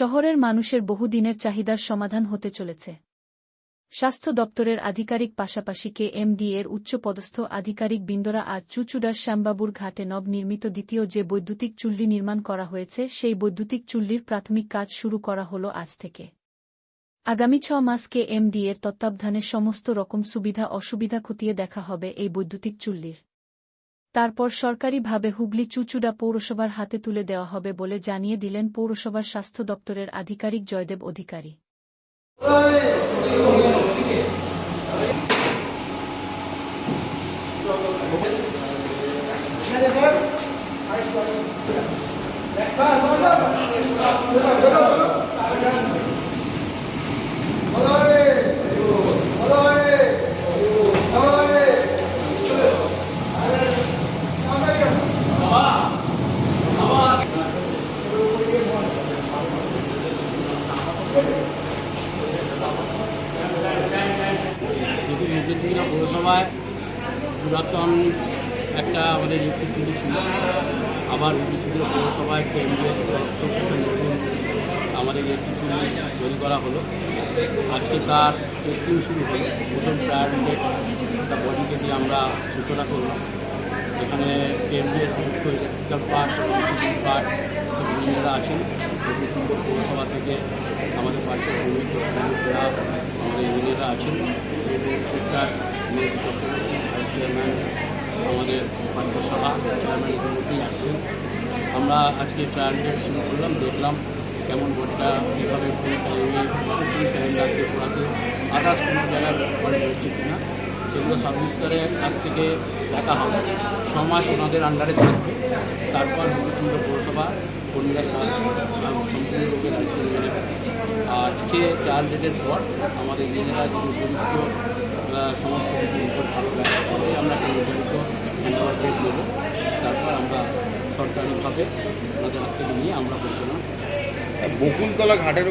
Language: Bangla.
শহরের মানুষের বহুদিনের চাহিদার সমাধান হতে চলেছে। স্বাস্থ্য দপ্তরের আধিকারিক পাশাপাশি কে এর উচ্চপদস্থ আধিকারিক বিন্দরা আজ চুচুড়ার শ্যামবাবুর ঘাটে নবনির্মিত দ্বিতীয় যে বৈদ্যুতিক চুল্লি নির্মাণ করা হয়েছে, সেই বৈদ্যুতিক চুল্লির প্রাথমিক কাজ শুরু করা হল আজ থেকে। আগামী ছ মাস কে এমডি এর তত্ত্বাবধানে সমস্ত রকম সুবিধা অসুবিধা খতিয়ে দেখা হবে এই বৈদ্যুতিক চুল্লির। তারপর সরকারিভাবে হুগলি চুচুড়া পৌরসভার হাতে তুলে দেওয়া হবে বলে জানিয়ে দিলেন পৌরসভার স্বাস্থ্য দপ্তরের আধিকারিক জয়দেব অধিকারী। যেহেতু মুদ্রিচিনা পৌরসভায় পুরাতন একটা আমাদের ইলেকট্রিক চুলি ছিল। আবার মুদ্রিচিনা পৌরসভায় কেন্দ্রীয় নতুন আমাদের চুলি তৈরি করা হলো। আজকে তার টেস্টিং শুরু হলো। ট্রায়াল ডেট একটা বডিকে দিয়ে আমরা সূচনা করলাম। এখানে কেন্দ্রীয় সমস্ত ইলেকট্রিক্যাল পার্ট ইলেকট্রিক পার্ট সব ইঞ্জিনিয়াররা আছেন। পৌরসভা থেকে আমাদের পার্টির শ্রমিকরা আমাদের ইঞ্জিনিয়াররা আছেন। আমাদের সাহা চেয়ারম্যান ইতিমধ্যেই আসছেন। আমরা আজকে ট্রায়াল ডেট শুরু করলাম, দেখলাম কেমন ভোটটা কীভাবে কোন টাইমে কোন টাইম লাগবে পড়াতে আদার্স কোনো জায়গায় পরে হচ্ছে কিনা, সেগুলো সবিস্তরে আজ থেকে দেখা হবে। ছ মাস ওনাদের আন্ডারে থাকবে। তারপর সুন্দর পৌরসভা কর্মীরা সম্পূর্ণরূপে দায়িত্ব নেবে চার ডেটের পর আমাদের নিজেরা উপযুক্ত সমস্ত কিছু রিপোর্ট ভালো ব্যবহার করে আমরা একটা উপযুক্ত হ্যান্ডওভার ডেট নেব। তারপর আমরা সরকারিভাবে আমাদের হাত থেকে নিয়ে আমরা পরিচালনা বকুলতলা ঘাটের